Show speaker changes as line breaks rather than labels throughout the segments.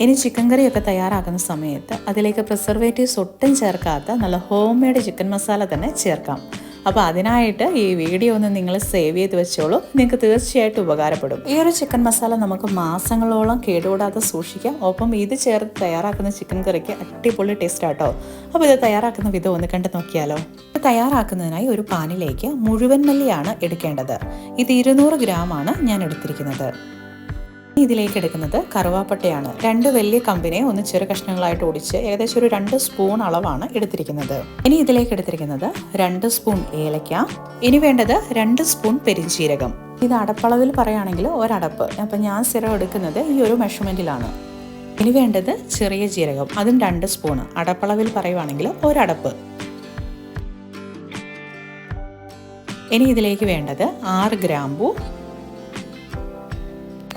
ഇനി ചിക്കൻ കറിയൊക്കെ തയ്യാറാക്കുന്ന സമയത്ത് അതിലേക്ക് പ്രിസർവേറ്റീവ്സ് ഒട്ടും ചേർക്കാത്ത നല്ല ഹോം മെയ്ഡ് ചിക്കൻ മസാല തന്നെ ചേർക്കാം. അപ്പോൾ അതിനായിട്ട് ഈ വീഡിയോ ഒന്ന് നിങ്ങൾ സേവ് ചെയ്ത് വെച്ചോളൂ. നിങ്ങൾക്ക് തീർച്ചയായിട്ടും ഉപകാരപ്പെടും. ഈ ഒരു ചിക്കൻ മസാല നമുക്ക് മാസങ്ങളോളം കേടുകൂടാതെ സൂക്ഷിക്കാം. ഒപ്പം ഇത് ചേർത്ത് തയ്യാറാക്കുന്ന ചിക്കൻ കറിക്ക് അടിപൊളി ടേസ്റ്റ് ആട്ടോ. അപ്പോൾ ഇത് തയ്യാറാക്കുന്ന വിധം ഒന്ന് കണ്ടു നോക്കിയാലോ. ഇത് തയ്യാറാക്കുന്നതിനായി ഒരു പാനിലേക്ക് മുഴുവൻ മല്ലിയാണ് എടുക്കേണ്ടത്. ഇത് ഇരുന്നൂറ് ഗ്രാമാണ് ഞാൻ എടുത്തിരിക്കുന്നത്. ഇതിലേക്ക് എടുക്കുന്നത് കറുവാപ്പട്ടയാണ്. രണ്ട് വലിയ കമ്പിനെ ഒന്ന് ചെറു കഷ്ണങ്ങളായിട്ട് ഒടിച്ച് ഏകദേശം ഒരു രണ്ട് സ്പൂൺ അളവാണ് എടുത്തിരിക്കുന്നത്. ഇനി ഇതിലേക്ക് എടുത്തിരിക്കുന്നത് രണ്ട് സ്പൂൺ ഏലക്ക. ഇനി വേണ്ടത് രണ്ട് സ്പൂൺ പെരിഞ്ചീരകം ഇത് അടപ്പളവിൽ പറയുകയാണെങ്കിൽ ഒരടപ്പ്. അപ്പം ഞാൻ സ്ഥിരം എടുക്കുന്നത് ഈ ഒരു മെഷർമെന്റിലാണ് ഇനി വേണ്ടത് ചെറിയ ജീരകം. അതും രണ്ട് സ്പൂൺ അടപ്പളവിൽ പറയുവാണെങ്കിൽ ഒരടപ്പ്. ഇനി ഇതിലേക്ക് വേണ്ടത് ആറ് ഗ്രാമ്പു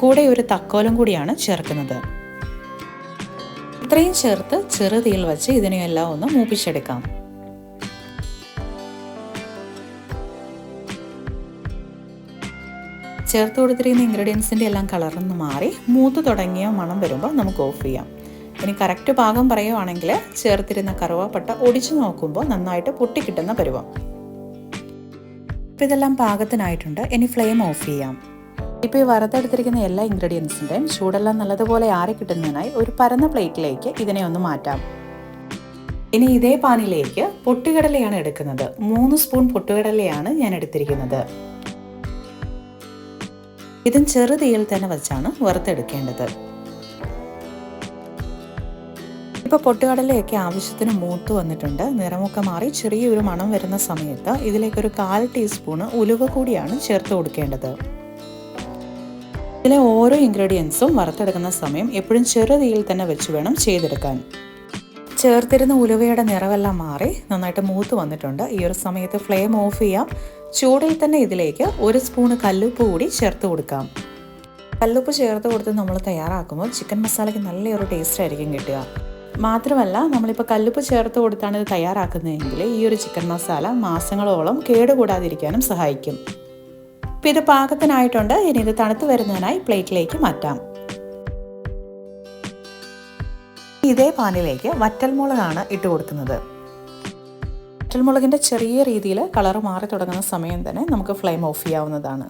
കൂടെ ഒരു തക്കോലം കൂടിയാണ് ചേർക്കുന്നത്. ഇത്രയും ചേർത്ത് ചെറുതീയിൽ വെച്ച് ഇതിനെയെല്ലാം ഒന്ന് മൂപ്പിച്ചെടുക്കാം. ചേർത്ത് കൊടുത്തിരിക്കുന്ന ഇൻഗ്രീഡിയൻസിന്റെ എല്ലാം കളറൊന്ന് മാറി മൂത്ത് തുടങ്ങിയ മണം വരുമ്പോൾ നമുക്ക് ഓഫ് ചെയ്യാം. ഇനി കറക്റ്റ് പാകം പറയുവാണെങ്കിൽ ചേർത്തിരുന്ന കറുവാപ്പട്ട ഒടിച്ചു നോക്കുമ്പോൾ നന്നായിട്ട് പൊട്ടിക്കിട്ടുന്ന പരുവം. ഇപ്പം ഇതെല്ലാം പാകത്തിനായിട്ടുണ്ട്. ഇനി ഫ്ലെയിം ഓഫ് ചെയ്യാം. ഇപ്പോൾ ഈ വറുത്തെടുത്തിരിക്കുന്ന എല്ലാ ഇൻഗ്രീഡിയൻസിന്റെയും ചൂടെല്ലാം നല്ലതുപോലെ ആറി കിട്ടുന്നതിനായി ഒരു പരന്ന പ്ലേറ്റിലേക്ക് ഇതിനെ ഒന്ന് മാറ്റാം. ഇനി ഇതേ പാനിലേക്ക് പൊട്ടുകടലയാണ് എടുക്കുന്നത്. മൂന്ന് സ്പൂൺ പൊട്ടുകടലയാണ് ഞാൻ എടുത്തിരിക്കുന്നത്. ഇതും ചെറുതീയിൽ തന്നെ വെച്ചാണ് വറുത്തെടുക്കേണ്ടത്. ഇപ്പോൾ പൊട്ടുകടലയൊക്കെ ആവശ്യത്തിന് മൂത്ത് വന്നിട്ടുണ്ട്. നിറമൊക്കെ മാറി ചെറിയൊരു മണം വരുന്ന സമയത്ത് ഇതിലേക്കൊരു കാൽ ടീസ്പൂണ് ഉലുവ കൂടിയാണ് ചേർത്ത് കൊടുക്കേണ്ടത്. ഇതിലെ ഓരോ ഇൻഗ്രീഡിയൻസും വറുത്തെടുക്കുന്ന സമയം എപ്പോഴും ചെറുതീയിൽ തന്നെ വെച്ച് വേണം ചെയ്തെടുക്കാൻ. ചേർത്തിരുന്ന ഉലുവയുടെ നിറവെല്ലാം മാറി നന്നായിട്ട് മൂത്ത് വന്നിട്ടുണ്ട്. ഈ ഒരു സമയത്ത് ഫ്ലെയിം ഓഫ് ചെയ്യാം. ചൂടിൽ തന്നെ ഇതിലേക്ക് ഒരു സ്പൂണ് കല്ലുപ്പ് കൂടി ചേർത്ത് കൊടുക്കാം. കല്ലുപ്പ് ചേർത്ത് കൊടുത്ത് നമ്മൾ തയ്യാറാക്കുമ്പോൾ ചിക്കൻ മസാലയ്ക്ക് നല്ലൊരു ടേസ്റ്റ് ആയിരിക്കും കിട്ടുക. മാത്രമല്ല നമ്മളിപ്പോൾ കല്ലുപ്പ് ചേർത്ത് കൊടുത്താണ് ഇത് തയ്യാറാക്കുന്നതെങ്കിൽ ഈ ഒരു ചിക്കൻ മസാല മാസങ്ങളോളം കേടുകൂടാതിരിക്കാനും സഹായിക്കും. ഇപ്പം ഇത് പാകത്തിനായിട്ടുണ്ട്. ഇനി ഇത് തണുത്ത് വരുന്നതിനായി പ്ലേറ്റിലേക്ക് മാറ്റാം. ഇതേ പാനിലേക്ക് വറ്റൽമുളകാണ് ഇട്ട് കൊടുക്കുന്നത്. വറ്റൽമുളകിന്റെ ചെറിയ രീതിയിൽ കളർ മാറി തുടങ്ങുന്ന സമയം തന്നെ നമുക്ക് ഫ്ലെയിം ഓഫ് ചെയ്യാവുന്നതാണ്.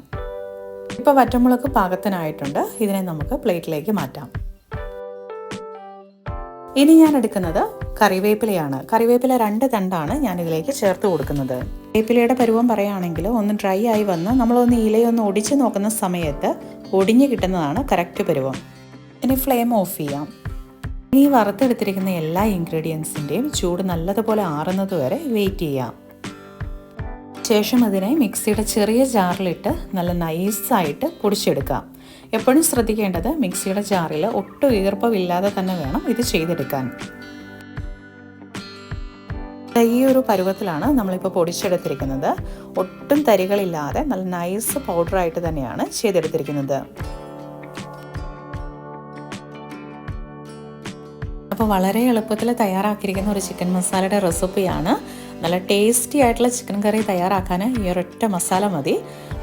ഇപ്പോൾ വറ്റൽമുളക് പാകത്തിനായിട്ടുണ്ട്. ഇതിനെ നമുക്ക് പ്ലേറ്റിലേക്ക് മാറ്റാം. ഇനി ഞാൻ എടുക്കുന്നത് കറിവേപ്പിലയാണ്. കറിവേപ്പില രണ്ട് തണ്ടാണ് ഞാൻ ഇതിലേക്ക് ചേർത്ത് കൊടുക്കുന്നത്. വേപ്പിലയുടെ പരുവം പറയുകയാണെങ്കിൽ ഒന്ന് ഡ്രൈ ആയി വന്ന് നമ്മളൊന്ന് ഇലയൊന്ന് ഒടിച്ച് നോക്കുന്ന സമയത്ത് ഒടിഞ്ഞു കിട്ടുന്നതാണ് കറക്റ്റ് പരുവം. ഇനി ഫ്ലെയിം ഓഫ് ചെയ്യാം. ഇനി വറുത്തെടുത്തിരിക്കുന്ന എല്ലാ ഇൻഗ്രീഡിയൻസിന്റെയും ചൂട് നല്ലതുപോലെ ആറുന്നത് വരെ വെയിറ്റ് ചെയ്യാം. ശേഷം അതിനെ മിക്സിയുടെ ചെറിയ ജാറിലിട്ട് നല്ല നൈസായിട്ട് പൊടിച്ചെടുക്കാം. എപ്പോഴും ശ്രദ്ധിക്കേണ്ടത് മിക്സിയുടെ ജാറിൽ ഒട്ടും ഈർപ്പമില്ലാതെ തന്നെ വേണം ഇത് ചെയ്തെടുക്കാൻ. ഈ ഒരു പരുവത്തിലാണ് നമ്മളിപ്പോൾ പൊടിച്ചെടുത്തിരിക്കുന്നത്. ഒട്ടും തരികളില്ലാതെ നല്ല നൈസ് പൗഡറായിട്ട് തന്നെയാണ് ചെയ്തെടുത്തിരിക്കുന്നത്. അപ്പോൾ വളരെ എളുപ്പത്തിൽ തയ്യാറാക്കിയിരിക്കുന്ന ഒരു ചിക്കൻ മസാലയുടെ റെസിപ്പിയാണ് നല്ല ടേസ്റ്റി ആയിട്ടുള്ള ചിക്കൻ കറി തയ്യാറാക്കാൻ ഈ ഒരൊറ്റ മസാല മതി.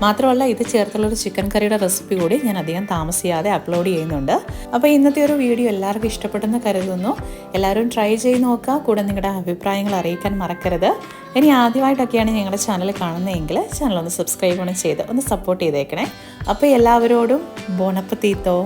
മാത്രമല്ല ഇത് ചേർത്തുള്ള ഒരു ചിക്കൻ കറിയുടെ റെസിപ്പി കൂടി ഞാൻ അധികം താമസിയാതെ അപ്ലോഡ് ചെയ്യുന്നുണ്ട്. അപ്പോൾ ഇന്നത്തെ ഒരു വീഡിയോ എല്ലാവർക്കും ഇഷ്ടപ്പെട്ടെന്ന് കരുതുന്നു. എല്ലാവരും ട്രൈ ചെയ്ത് നോക്കുക. കൂടെ നിങ്ങളുടെ അഭിപ്രായങ്ങൾ അറിയിക്കാൻ മറക്കരുത്. ഇനി ആദ്യമായിട്ടൊക്കെയാണ് ഞങ്ങളുടെ ചാനൽ കാണുന്നതെങ്കിൽ ചാനൽ ഒന്ന് സബ്സ്ക്രൈബ് ഒന്ന് ചെയ്ത് ഒന്ന് സപ്പോർട്ട് ചെയ്തേക്കണേ. അപ്പോൾ എല്ലാവരോടും ബോണപ്പത്തീത്തോ.